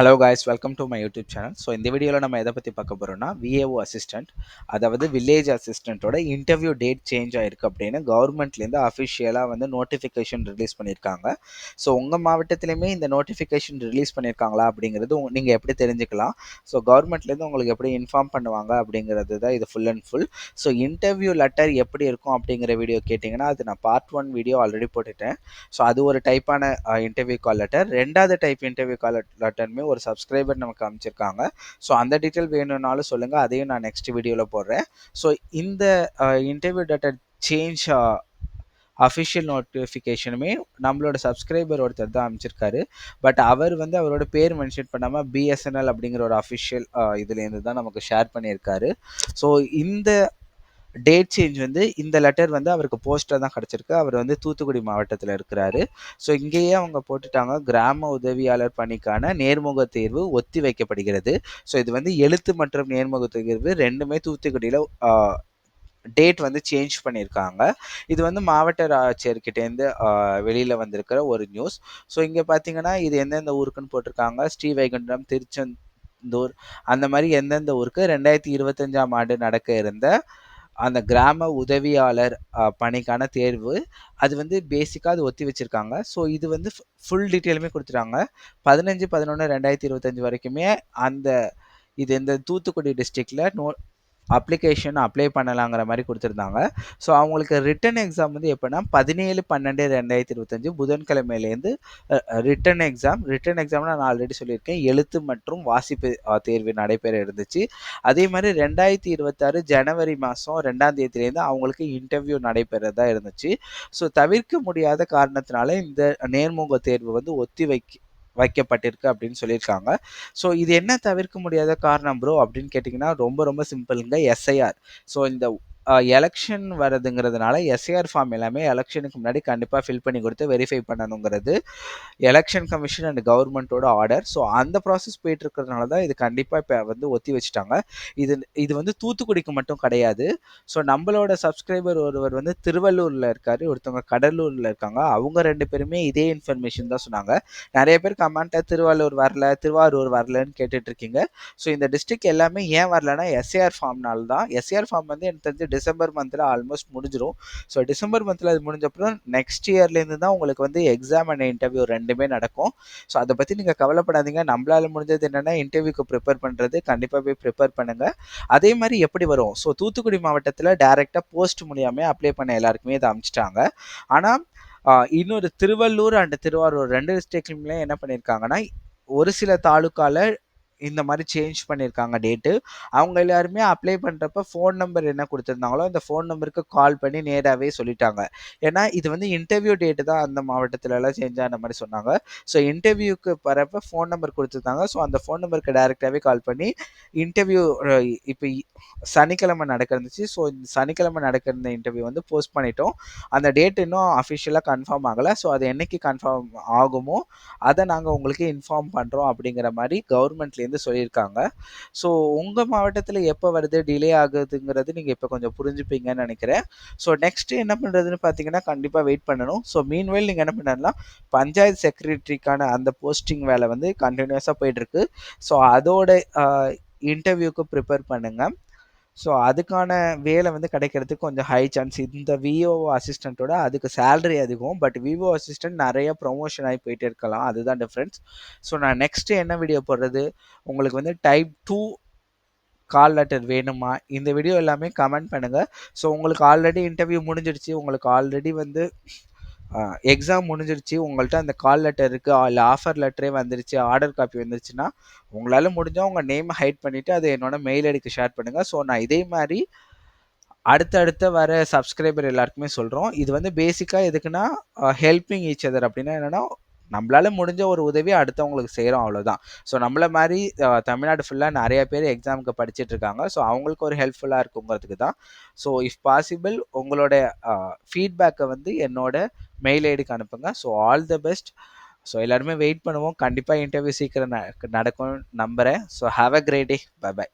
Hello guys welcome to my YouTube channel so இந்த வீடியோவில் நம்ம எதை பற்றி பார்க்க போகிறோம்னா விஏஓ அசிஸ்டன்ட் அதாவது வில்லேஜ் அசிஸ்டண்ட்டோட இன்டர்வியூ டேட் சேஞ்ச் ஆகிருக்கு அப்படின்னு கவர்மெண்ட்லேருந்து அஃபிஷியலாக வந்து நோட்டிஃபிகேஷன் ரிலீஸ் பண்ணியிருக்காங்க. ஸோ உங்கள் மாவட்டத்துலேயுமே இந்த நோட்டிஃபிகேஷன் ரிலீஸ் பண்ணியிருக்காங்களா அப்படிங்கிறது நீங்கள் எப்படி தெரிஞ்சுக்கலாம்? ஸோ கவர்மெண்ட்லேருந்து உங்களுக்கு எப்படி இன்ஃபார்ம் பண்ணுவாங்க அப்படிங்கிறது தான் இது full and full so interview letter எப்படி இருக்கும் அப்படிங்கிற வீடியோ கேட்டிங்கன்னா அது நான் பார்ட் ஒன் வீடியோ ஆல்ரெடி போட்டுட்டேன். ஸோ அது ஒரு டைப்பான இன்டர்வியூ கால் லெட்டர் ரெண்டாவது டைப் இன்டர்வியூ கால் லெட்டருமே ஒரு சப்ஸ்கிரைபர் நமக்கு அமைச்சிருக்காங்க. ஸோ அந்த டீட்டெயில் வேணும்னாலும் சொல்லுங்கள் அதையும் நான் நெக்ஸ்ட் வீடியோவில் போடுறேன். ஸோ இந்த இன்டர்வியூ டேட்டா சேஞ்ச் அஃபிஷியல் நோட்டிஃபிகேஷனுமே நம்மளோட சப்ஸ்கிரைபர் ஒருத்தர் தான் அமைச்சிருக்காரு. பட் அவர் வந்து அவரோட பேர் மென்ஷன் பண்ணாமல் பிஎஸ்என்எல் அப்படிங்கிற ஒரு அஃபிஷியல் இதுலேருந்து தான் நமக்கு ஷேர் பண்ணியிருக்காரு. ஸோ இந்த டேட் சேஞ்ச் வந்து இந்த லெட்டர் வந்து அவருக்கு போஸ்டர் தான் கிடச்சிருக்கு. அவர் வந்து தூத்துக்குடி மாவட்டத்தில் இருக்கிறாரு. ஸோ இங்கேயே அவங்க போட்டுட்டாங்க. கிராம உதவியாளர் பணிக்கான நேர்முக தேர்வு ஒத்தி வைக்கப்படுகிறது. ஸோ இது வந்து எழுத்து மற்றும் நேர்முக தேர்வு ரெண்டுமே தூத்துக்குடியில் டேட் வந்து சேஞ்ச் பண்ணியிருக்காங்க. இது வந்து மாவட்ட ஆட்சியர்கிட்டேருந்து வெளியில் வந்திருக்கிற ஒரு நியூஸ் ஸோ இங்கே பார்த்தீங்கன்னா இது எந்தெந்த ஊருக்குன்னு போட்டிருக்காங்க? ஸ்ரீவைகுண்டம் திருச்செந்தூர் அந்த மாதிரி எந்தெந்த ஊருக்கு? ரெண்டாயிரத்தி இருபத்தஞ்சாம் ஆண்டு நடக்க இருந்த அந்த கிராம உதவியாளர் பணிக்கான தேர்வு அது வந்து பேசிக்காக அது ஒத்தி வச்சுருக்காங்க. ஸோ இது வந்து ஃபுல் டீட்டெயிலுமே கொடுத்துருக்காங்க பதினஞ்சு பதினொன்று ரெண்டாயிரத்தி இருபத்தஞ்சி வரைக்குமே அந்த இது இந்த தூத்துக்குடி டிஸ்ட்ரிக்டில் நோ அப்ளிகேஷன் அப்ளை பண்ணலாங்கிற மாதிரி கொடுத்துருந்தாங்க. ஸோ அவங்களுக்கு ரிட்டன் எக்ஸாம் வந்து எப்போனா பதினேழு பன்னெண்டு ரெண்டாயிரத்தி இருபத்தஞ்சு புதன்கிழமையிலேருந்து ரிட்டன் எக்ஸாம் ரிட்டன் எக்ஸாம்னு நான் ஆல்ரெடி சொல்லியிருக்கேன். எழுத்து மற்றும் வாசிப்பு தேர்வு நடைபெற இருந்துச்சு. அதே மாதிரி ரெண்டாயிரத்தி இருபத்தாறு ஜனவரி மாதம் ரெண்டாம் தேதியிலேருந்து அவங்களுக்கு இன்டர்வியூ நடைபெறதா இருந்துச்சு. ஸோ தவிர்க்க முடியாத காரணத்தினால இந்த நேர்முக தேர்வு வந்து ஒத்தி வைக்க வைக்கப்பட்டிருக்கு அப்படின்னு சொல்லியிருக்காங்க. ஸோ இது என்ன தவிர்க்க முடியாத காரணம் ப்ரோ அப்படின்னு கேட்டிங்கன்னா ரொம்ப ரொம்ப சிம்பிளுங்க எஸ்ஐஆர் ஸோ இந்த எலெக்ஷன் வருதுங்கிறதுனால எஸ்ஏஆர் ஃபார்ம் எல்லாமே எலெக்ஷனுக்கு முன்னாடி கண்டிப்பாக ஃபில் பண்ணி கொடுத்து வெரிஃபை பண்ணணுங்கிறது எலெக்ஷன் கமிஷன் அண்ட் கவர்மெண்ட்டோட ஆர்டர் ஸோ அந்த ப்ராசஸ் போயிட்டு இருக்கிறதுனால தான் இது கண்டிப்பாக இப்போ வந்து ஒத்தி வச்சுட்டாங்க. இது இது வந்து தூத்துக்குடிக்கு மட்டும் கிடையாது. ஸோ நம்மளோட சப்ஸ்கிரைபர் ஒருவர் வந்து திருவள்ளூரில் இருக்கார் ஒருத்தவங்க கடலூரில் இருக்காங்க. அவங்க ரெண்டு பேருமே இதே இன்ஃபர்மேஷன் தான் சொன்னாங்க. நிறைய பேர் கமெண்ட்டாக திருவள்ளூர் வரல திருவாரூர் வரலன்னு கேட்டுட்டு இருக்கீங்க. ஸோ இந்த டிஸ்ட்ரிக்ட் எல்லாமே ஏன் வரலன்னா எஸ்ஏஆர் ஃபார்ம்னால தான் எஸ்ஏஆர் ஃபார்ம் வந்து எனக்கு தெரிஞ்சு டிசம்பர் மந்தில் ஆல்மோஸ்ட் முடிஞ்சிடும் ஸோ டிசம்பர் மந்தில் அது முடிஞ்சப்பறம் நெக்ஸ்ட் இயர்லேருந்து தான் உங்களுக்கு வந்து எக்ஸாம் அண்ட் இன்டர்வியூ ரெண்டுமே நடக்கும். ஸோ அதை பற்றி நீங்கள் கவலைப்படாதீங்க. நம்மளால் முடிஞ்சது என்னென்னா இன்டர்வியூக்கு ப்ரிப்பேர் பண்ணுறது கண்டிப்பாக போய் ப்ரிப்பேர் பண்ணுங்கள் அதே மாதிரி எப்படி வரும்? ஸோ தூத்துக்குடி மாவட்டத்தில் டேரெக்டாக போஸ்ட் மூலியாமே அப்ளை பண்ண எல்லாருக்குமே இதை அமைச்சிட்டாங்க. ஆனால் இன்னொரு திருவள்ளூர் அண்ட் திருவாரூர் ரெண்டு டிஸ்ட்ரிக்ட்லையுமே என்ன பண்ணியிருக்காங்கன்னா ஒரு சில தாலுக்காவில் இந்த மாதிரி சேஞ்ச் பண்ணியிருக்காங்க டேட்டு அவங்க எல்லாருமே அப்ளை பண்ணுறப்ப ஃபோன் நம்பர் என்ன கொடுத்துருந்தாங்களோ அந்த ஃபோன் நம்பருக்கு கால் பண்ணி நேராகவே சொல்லிட்டாங்க. ஏன்னா இது வந்து இன்டர்வியூ டேட்டு தான் அந்த மாவட்டத்துலலாம் சேஞ்ச் ஆன மாதிரி சொன்னாங்க. ஸோ இன்டர்வியூக்கு வரப்போ ஃபோன் நம்பர் கொடுத்துருந்தாங்க. ஸோ அந்த ஃபோன் நம்பருக்கு டேரெக்டாகவே கால் பண்ணி இன்டர்வியூ இப்போ சனிக்கிழமை நடக்கிறந்துச்சு. ஸோ இந்த சனிக்கிழமை நடக்கிற இந்த இன்டர்வியூ வந்து போஸ்ட் பண்ணிட்டோம். அந்த டேட் இன்னும் அஃபிஷியலாக கன்ஃபார்ம் ஆகலை. ஸோ அது என்னைக்கு கன்ஃபார்ம் ஆகுமோ அதை நாங்கள் உங்களுக்கு இன்ஃபார்ம் பண்ணுறோம் அப்படிங்கிற மாதிரி கவர்மெண்ட்லேருந்து சொல்லியிருக்காங்க. ஸோ உங்கள் மாவட்டத்தில் எப்போ வருது டிலே ஆகுதுங்கிறது நீங்கள் இப்போ கொஞ்சம் புரிஞ்சுப்பீங்கன்னு நினைக்கிறேன். ஸோ நெக்ஸ்ட்டு என்ன பண்ணுறதுன்னு பார்த்தீங்கன்னா கண்டிப்பாக வெயிட் பண்ணணும். ஸோ மீன்வேல் நீங்கள் என்ன பண்ணலாம் பஞ்சாயத்து செக்ரட்டரிக்கான அந்த போஸ்டிங் வேலை வந்து கண்டினியூஸாக போயிட்டுருக்கு ஸோ அதோட இன்டர்வியூக்கு ப்ரிப்பேர் பண்ணுங்கள் ஸோ அதுக்கான வேலை வந்து கிடைக்கிறதுக்கு கொஞ்சம் ஹை சான்ஸ் இந்த விஓ அசிஸ்டண்ட்டோட அதுக்கு சேலரி அதிகம். பட் விஓ அசிஸ்டன்ட் நிறைய ப்ரொமோஷன் ஆகி போயிட்டே இருக்கலாம். அதுதான் டிஃப்ரென்ஸ் ஸோ நான் நெக்ஸ்ட்டு என்ன வீடியோ போடுறது? உங்களுக்கு வந்து டைப் டூ கால் லெட்டர் வேணுமா? இந்த வீடியோ எல்லாமே கமெண்ட் பண்ணுங்கள் ஸோ உங்களுக்கு ஆல்ரெடி இன்டர்வியூ முடிஞ்சிடுச்சு. உங்களுக்கு ஆல்ரெடி வந்து எக்ஸாம் முடிஞ்சிருச்சு. உங்கள்கிட்ட அந்த கால் லெட்டர் இருக்குது இல்லை ஆஃபர் லெட்டரே வந்துருச்சு ஆர்டர் காப்பி வந்துருச்சுன்னா உங்களால் முடிஞ்சால் உங்கள் நேம் ஹைட் பண்ணிவிட்டு அதை என்னோடய மெயில் ஐடிக்கு ஷேர் பண்ணுங்கள் ஸோ நான் இதே மாதிரி அடுத்தடுத்த வர சப்ஸ்கிரைபர் எல்லாருக்குமே சொல்கிறோம் இது வந்து பேசிக்காக எதுக்குன்னா ஹெல்பிங் ஈச் அதர் அப்படின்னா என்னென்னா நம்மளால முடிஞ்ச ஒரு உதவி அடுத்தவங்களுக்கு செய்கிறோம் அவ்வளோதான் ஸோ நம்மளை மாதிரி தமிழ்நாடு ஃபுல்லாக நிறைய பேர் எக்ஸாமுக்கு படிச்சுட்டு இருக்காங்க. ஸோ அவங்களுக்கு ஒரு ஹெல்ப்ஃபுல்லாக இருக்குங்கிறதுக்கு தான். ஸோ இஃப் பாசிபிள் உங்களோட ஃபீட்பேக்கை வந்து என்னோட மெயில் ஐடிக்கு அனுப்புங்க. So all the best so எல்லாருமே வெயிட் பண்ணுவோம். கண்டிப்பாக இன்டர்வியூ சீக்கிரம் நடக்கும் நம்புகிறேன் so have a great day bye bye